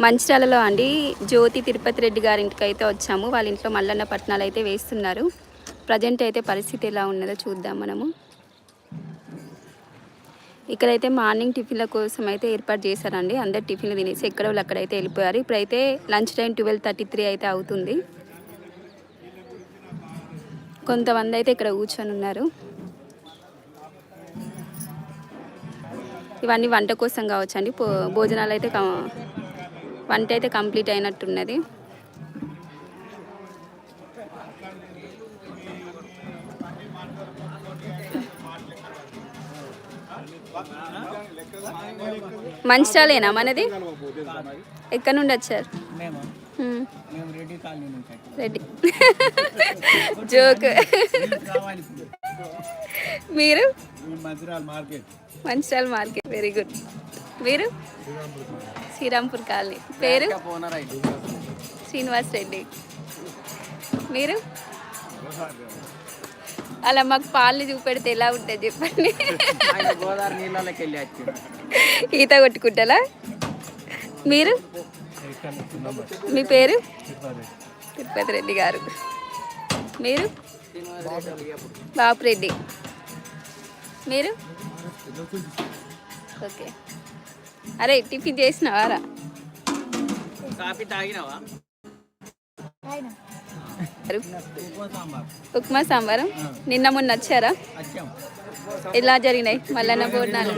మంచిర్యాలలో అండి. జ్యోతి తిరుపతి రెడ్డి గారి ఇంటికి అయితే వచ్చాము. వాళ్ళ ఇంట్లో మల్లన్న పట్నాలు అయితే వేస్తున్నారు. ప్రజెంట్ అయితే పరిస్థితి ఎలా ఉన్నదో చూద్దాం మనము. ఇక్కడైతే మార్నింగ్ టిఫిన్ల కోసం అయితే ఏర్పాటు చేశారండి. అందరు టిఫిన్లు తినేసి ఎక్కడ వాళ్ళు అక్కడైతే వెళ్ళిపోయారు. ఇప్పుడైతే lunch time twelve thirty three అయితే అవుతుంది. కొంతమంది అయితే ఇక్కడ కూర్చొని ఉన్నారు. ఇవన్నీ వంట కోసం కావచ్చు అండి భోజనాలు అయితే వంట అయితే కంప్లీట్ అయినట్టున్నది. మంచిరాలేనా మనది? ఎక్కడి నుండి వచ్చారు? రెడ్డి జోక్. మీరు? మంచిర్యాల మార్కెట్. Very good. మీరు శ్రీరాంపూర్ కాలనీ. పేరు? శ్రీనివాస్ రెడ్డి. మీరు? అలా మాకు పాలు చూపెడితే ఎలా ఉంటుంది చెప్పండి. ఆయన గోదావరి నీళ్ళకి వెళ్ళి వచ్చాడు. ఈత కొట్టుకుంటారా మీరు? మీ పేరు? తిరుపతి రెడ్డి గారు. మీరు? బాపురెడ్డి. మీరు? ఓకే. అరే టిఫిన్ చేసినావారా కాఫీ తాగినావా? ఉప్మా సాంబార్. నిన్న మొన్న వచ్చారా? వచ్చాం. ఎలా జరిగినాయి మల్లన్న భోజనాలు?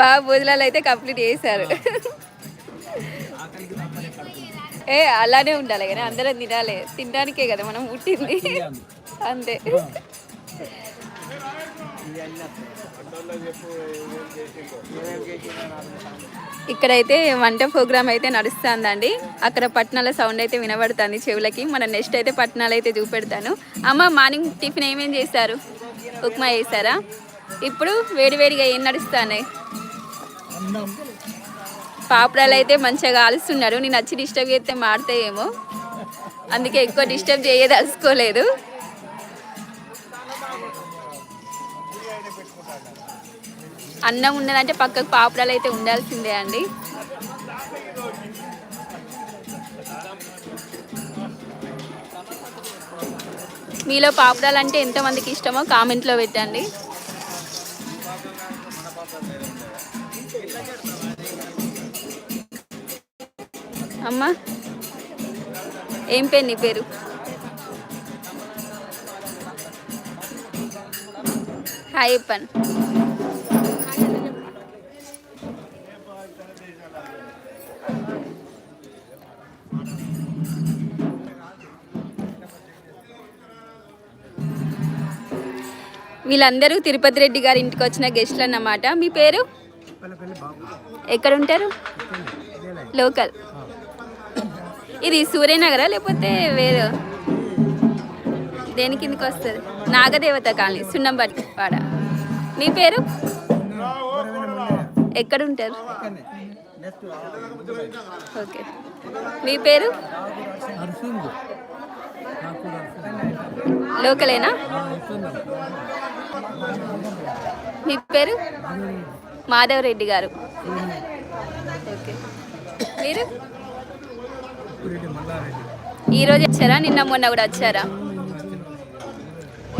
బాగా భోజనాలు అయితే కంప్లీట్ చేశారు. ఏ అలానే ఉండాలి కానీ అందరం తినాలి. తినడానికే కదా మనం పుట్టింది. అంతే. ఇక్కడైతే వంట ప్రోగ్రామ్ అయితే నడుస్తుందండి. అక్కడ పట్నాల సౌండ్ అయితే వినబడుతుంది చెవులకి. మన నెక్స్ట్ అయితే పట్నాలు అయితే చూపెడతాను. అమ్మ మార్నింగ్ టిఫిన్ ఏమేమి చేశారు? ఉప్మా చేశారా? ఇప్పుడు వేడివేడిగా ఏం నడుస్తున్నాయి? పాపడాలు అయితే మంచిగా కాలుస్తున్నాడు నేను వచ్చి డిస్టర్బ్ చేస్తే మాడతాయేమో. అందుకే ఎక్కువ డిస్టర్బ్ చేయదలుచుకోలేదు. అన్నం ఉన్నదంటే పక్కకు పాపడాలు అయితే ఉండాల్సిందే అండి. మీలో పాపడాలు అంటే ఎంతమందికి ఇష్టమో కామెంట్లో పెట్టండి. అమ్మ ఏం పేరు నీ పేరు? హాయ్ పన్ వీళ్ళందరూ తిరుపతి రెడ్డి గారి ఇంటికి వచ్చిన గెస్ట్లు అన్నమాట. మీ పేరు? ఎక్కడ ఉంటారు లోకల్. ఇది సూర్యనగరా లేకపోతే వేరే? దేని కిందకి వస్తుంది? నాగదేవత కాలనీ సున్నంబట్టి వాడ మీ పేరు? ఎక్కడ ఉంటారు ఓకే. మీ పేరు? లోకలేనా? మీ పేరు? మాధవ్ రెడ్డి గారు. ఓకే. మీరు? ఈరోజు వచ్చారా? నిన్న మొన్న కూడా వచ్చారా?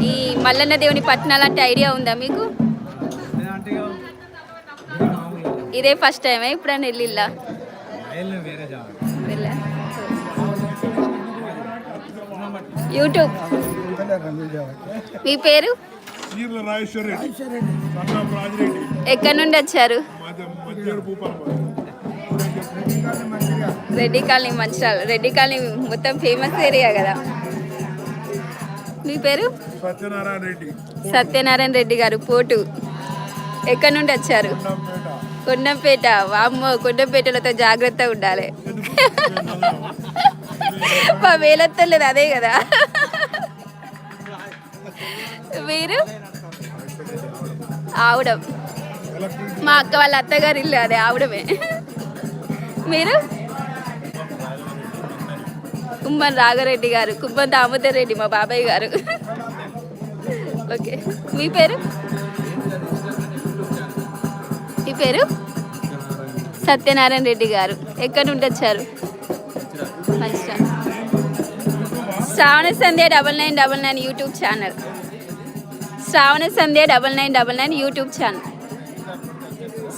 ఈ మల్లన్న దేవుని పట్నాలు అంటే ఐడియా ఉందా మీకు? ఇదే ఫస్ట్ టైమే ఇప్పుడైనా వెళ్ళిల్లా? యూట్యూబ్. మీ పేరు? ఎక్కడి నుండి వచ్చారు? రెడ్డి కాలనీ మంచిర్యాల రెడ్డి కాలనీ మొత్తం ఫేమస్ ఏరియా కదా. మీ పేరు? సత్యనారాయణ రెడ్డి. సత్యనారాయణ రెడ్డి గారు పోటు. ఎక్కడి నుండి వచ్చారు? కొండంపేట. కొండంపేట. వామ్మో కొండంపేటలతో జాగ్రత్తగా ఉండాలి. మా వేలెత్తలేదు అదే కదా. మీరు? ఆవుడం. మా అక్క వాళ్ళ అత్తగారి ఇల్లు అదే ఆవిడమే. మీరు? కుమ్మన్ రాఘరెడ్డి గారు కుమ్మన్ దామోదర్ రెడ్డి మా బాబాయ్ గారు. ఓకే. మీ పేరు? మీ పేరు? సత్యనారాయణ రెడ్డి గారు. ఎక్కడి నుండి వచ్చారు? Shravana Sandhya double nine double nine YouTube channel. Shravana Sandhya double nine double nine YouTube channel.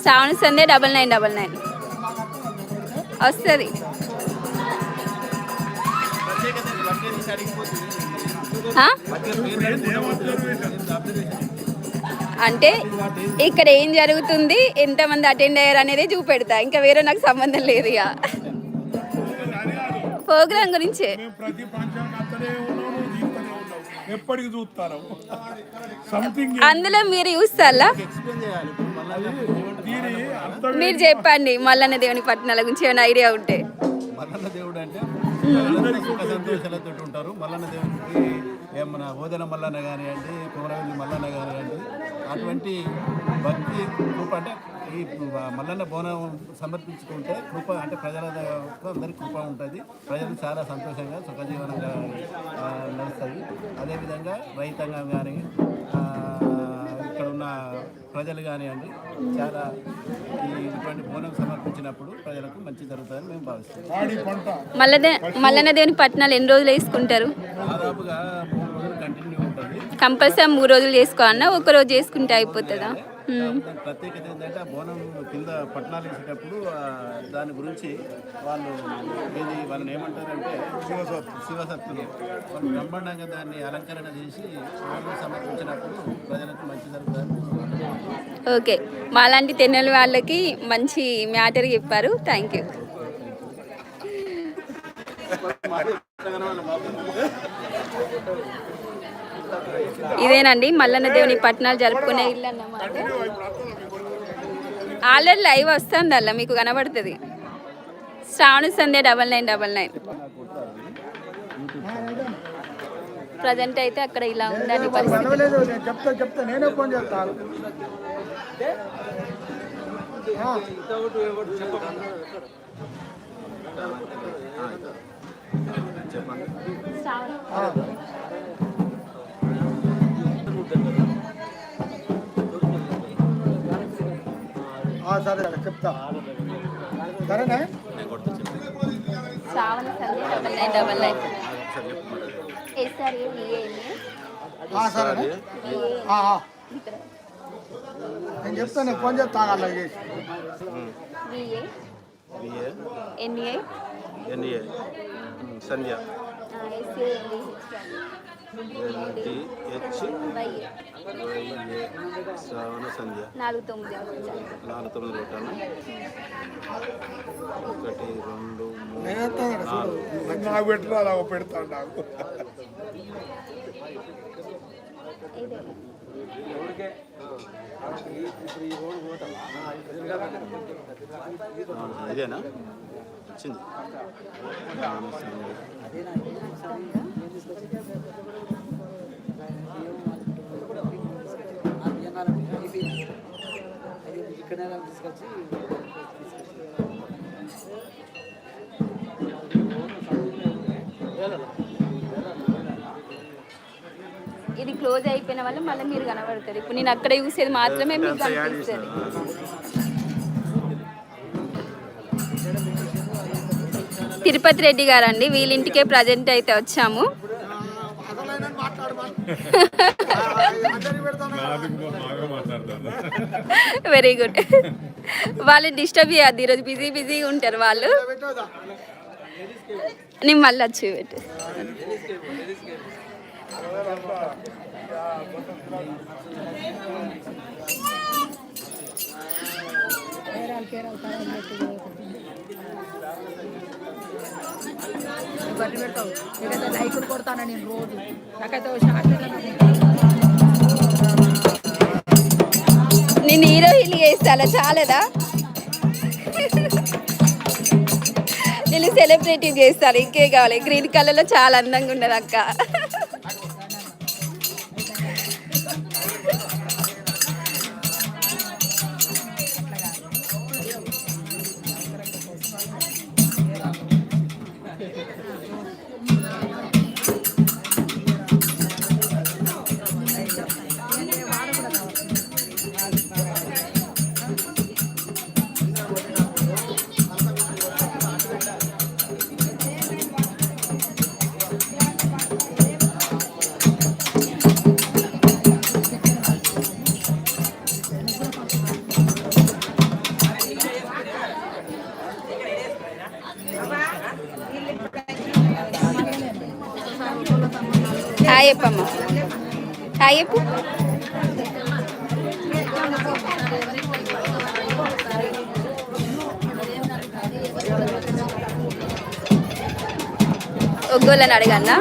Shravana Sandhya double nine double nine. వస్తుంది. అంటే ఇక్కడ ఏం జరుగుతుంది? ఎంతమంది అటెండ్ అయ్యారు అనేది చూపెడతా. ఇంకా వేరే నాకు సంబంధం లేదు ఇక. ప్రోగ్రామ్ గురించే. ఎప్పటికి సంథింగ్ అందులో మీరు చూస్తారా? మీరు చెప్పండి మల్లన్న దేవుని పట్టణాల గురించి ఏమైనా ఐడియా ఉంటే. మల్లన్న దేవుడు అంటే సంతోషాలతో ఉంటారు. మల్లన్న దేవుడికి ఏమన్నా ఓదన మల్లన్న కానివ్వండి కుమరవెల్లి మల్లన్న కానివ్వండి అటువంటి భక్తి అంటే ఈ మల్లన్న బోనం సమర్పించుకుంటే కృప అంటే ప్రజల అందరికి కృప ఉంటుంది. ప్రజలు చాలా సంతోషంగా సుఖజీవనంగా నడుస్తుంది అదేవిధంగా రైతాంగం కానీ ఇక్కడ ఉన్న ప్రజలు కానివ్వండి చాలా ఈ ఇటువంటి బోనం సమర్పించినప్పుడు ప్రజలకు మంచి జరుగుతుందని మేము పంట. మల్లదే మల్లన్న దేవుని పట్టణాలు ఎన్ని రోజులు వేసుకుంటారు? దాదాపుగా మూడు రోజులు కంటిన్యూ ఉంటుంది. కంపల్సరీ మూడు రోజులు చేసుకోవాలన్నా ఒక రోజు చేసుకుంటే అయిపోతుందా. దాని ప్రత్యేకత ఏంటంటే ఆ బోనం కింద పట్టణాలు వేసేటప్పుడు దాని గురించి వాళ్ళు ఏది వాళ్ళని ఏమంటారంటే శివసత్ శివసత్తులు వాళ్ళు బ్రహ్మాండంగా దాన్ని అలంకరణ చేసి బోనం సమర్పించినప్పుడు ప్రజలకు మంచి జరుగుతుంది ఓకే. మాలాంటి తెన్నెల వాళ్ళకి మంచి మ్యాటర్ చెప్పారు. Thank you. ఇదేనండి మల్లన్న దేవుని పట్టణాలు జరుపుకునే ఇల్లు అన్నమాట. ఆల్రెడీ లైవ్ వస్తుంది అలా మీకు కనబడుతుంది. Shravana Sandhya double nine double nine. Present అయితే అక్కడ ఇలా ఉందండి పరిస్థితి. సరే చెప్తా సరేనా Shravana Sandhya double nine double nine S R A V A N A ఆ, సరేనా ఆ, ఆ. నేను చెప్తాను నేను ఫోన్ చేస్తాను అలా చేసి విఏ విఏ ఎన్ఏ ఎన్ఏ సంధ్య శ్రావణ సంధ్య నాలుగు తొమ్మిది నాలుగు తొమ్మిది కొట్టాను ఒకటి రెండు నాకు పెట్టరా అలా పెడతాను నాకు ఇదేనా వచ్చింది ఇది క్లోజ్ అయిపోయిన వల్ల మళ్ళీ మీరు కనబడతారు. ఇప్పుడు నేను అక్కడ చూసేది మాత్రమే మీకు కనిపిస్తుంది తిరుపతి రెడ్డి గారు అండి వీళ్ళ ఇంటికే ప్రజెంట్ అయితే వచ్చాము. Very good. వాళ్ళు డిస్టర్బ్ చేయద్దు ఈరోజు బిజీ బిజీగా ఉంటారు వాళ్ళు. నేను మళ్ళీ వచ్చి పెట్టు. బట్టి పెడతావు. నీకైతే లైకులు కొడతాను నేను రోజు? నాకైతే షార్ట్ నేను హీరోయిన్ చేస్తా చాలదా? నేను సెలబ్రిటీ చేస్తాను ఇంకే కావాలి? గ్రీన్ కలర్లో చాలా అందంగా ఉన్నది అక్క చెప్పమ్మా హాయ్ చెప్పు ఒగ్గోళ్ళని అడగన్నా?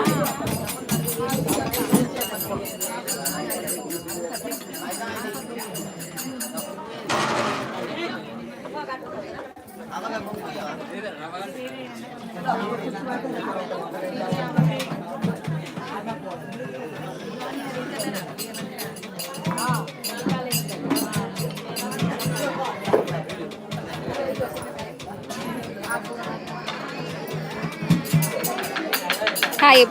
హాయ్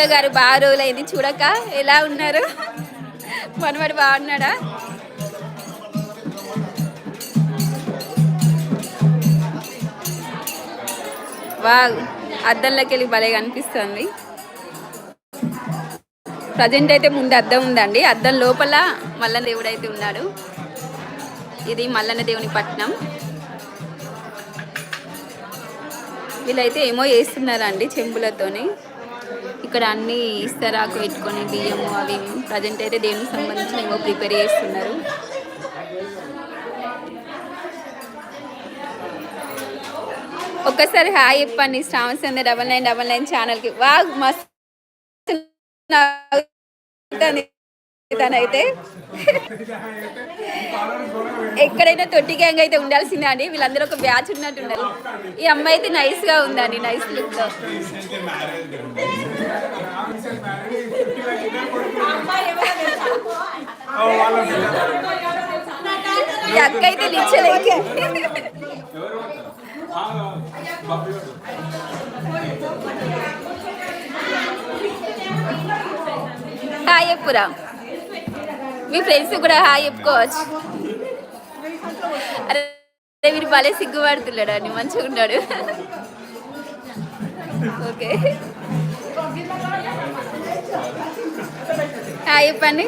చెప్పురా గారు బాగా రోజులైంది. చూడక ఎలా ఉన్నారు? మనవాడు బాగున్నాడా? వా అద్దంలోకి వెళ్ళి భలే కనిపిస్తుంది. ప్రజెంట్ అయితే ముందు అద్దం ఉందండి. అద్దం లోపల మల్లన్న దేవుడు అయితే ఉన్నాడు. ఇది మల్లన్న దేవుని పట్నం. వీళ్ళైతే ఏమో చేస్తున్నారండి చెంబులతోని. ఇక్కడ అన్ని ఇస్తరాకు పెట్టుకొని బియ్యము అవి ప్రజెంట్ అయితే దేవునికి సంబంధించిన ఏమో ప్రిపేర్ చేస్తున్నారు. ఒక్కసారి హాయ్ చెప్పండి. శ్రావణ సంద డబల్ నైన్ డబల్ నైన్ ఛానల్కి. వా మస్తు తనైతే ఎక్కడైనా తొట్టి గ్యాంగ్ అయితే ఉండాల్సిందే అండి. వీళ్ళందరూ ఒక బ్యాచ్ ఉన్నట్టు ఉండాలి. ఈ అమ్మాయి అయితే నైస్గా ఉందండి నైస్ లుక్తో ఈ అక్క అయితే లిచ్చలేదు హాయ్ మీ ఫ్రెండ్స్ కూడా హాయ్ చెప్పుకోవచ్చు. అరే వీడు భలే సిగ్గుపడుతున్నాడు అండి మంచిగా ఉన్నాడు. ఓకే. హాయ్ చెప్పండి.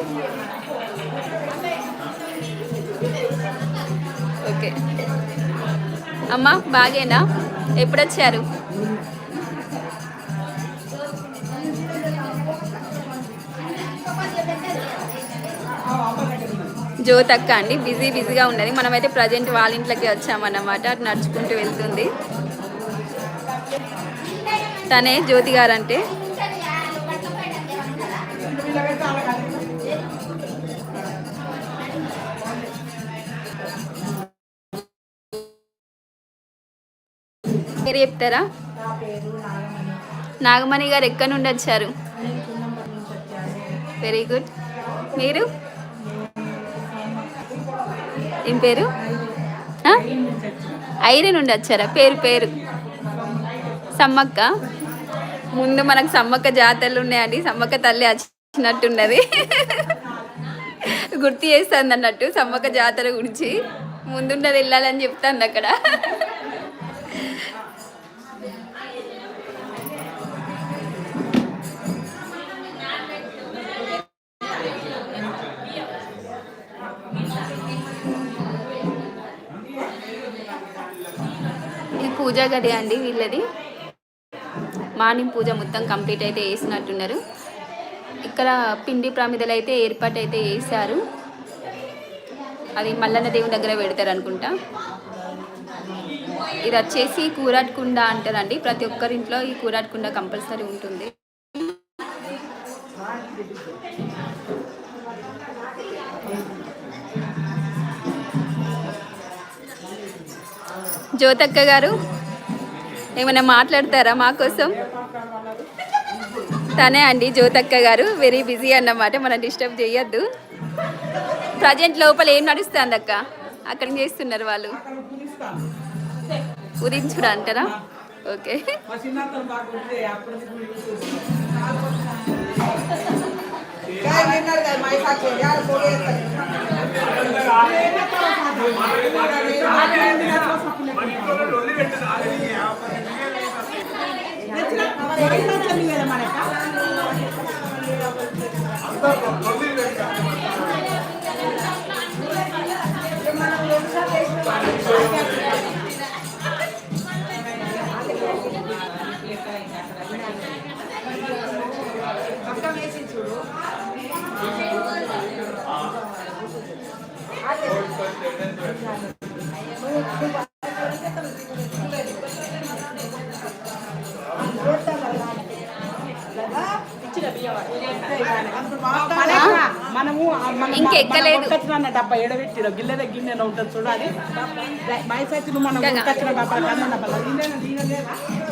ఓకే. అమ్మ బాగేనా? ఎప్పుడు వచ్చారు జ్యోతక్క అండి. బిజీ బిజీగా ఉన్నది. మనమైతే ప్రజెంట్ వాళ్ళ ఇంట్లోకి వచ్చామన్నమాట. అటు నడుచుకుంటూ వెళ్తుంది. తనే జ్యోతి గారు అంటే పేరు చెప్తారా? నాగమణి గారు ఎక్కడి నుండి వచ్చారు? వెరీ గుడ్ మీరు? ఏం పేరు? ఐరి నుండి వచ్చారా? పేరు పేరు. సమ్మక్క. ముందు మనకు సమ్మక్క జాతరలు ఉన్నాయండి. సమ్మక్క తల్లి వచ్చినట్టున్నది గుర్తు చేస్తుంది అన్నట్టు సమ్మక్క జాతర గురించి. ముందున్నది వెళ్ళాలని చెప్తాను అక్కడ. పూజా గది అండి వీళ్ళది. మార్నింగ్ పూజ మొత్తం కంప్లీట్ అయితే వేసినట్టున్నారు ఇక్కడ పిండి ప్రమిదలు అయితే ఏర్పాటు అయితే వేశారు అది మల్లన్న దేవుని దగ్గర పెడతారు అనుకుంటా ఇది వచ్చేసి కూరాట్కుండ అంటారండి. ప్రతి ఒక్కరింట్లో ఈ కూరాట్కుండ కంపల్సరీ ఉంటుంది. జ్యోతక్క గారు ఏమైనా మాట్లాడతారా మా కోసం? తనే అండి జ్యోతక్క గారు. వెరీ బిజీ అన్నమాట మనం డిస్టర్బ్ చేయొద్దు. ప్రజెంట్ లోపల ఏం నడుస్తుంది అక్క అక్కడ చేస్తున్నారు వాళ్ళు? ఉదించుడు అంటారా? ఓకే మనక మనము ఇంకెక్కలేదు. మన డబ్బా ఎడబెట్టిరు గిన్నె గిన్నెలో ఉంటుంది చూడాలి మైసైతులు మనం ఉడకొచ్చిన డబ్బా కన్నా డబ్బా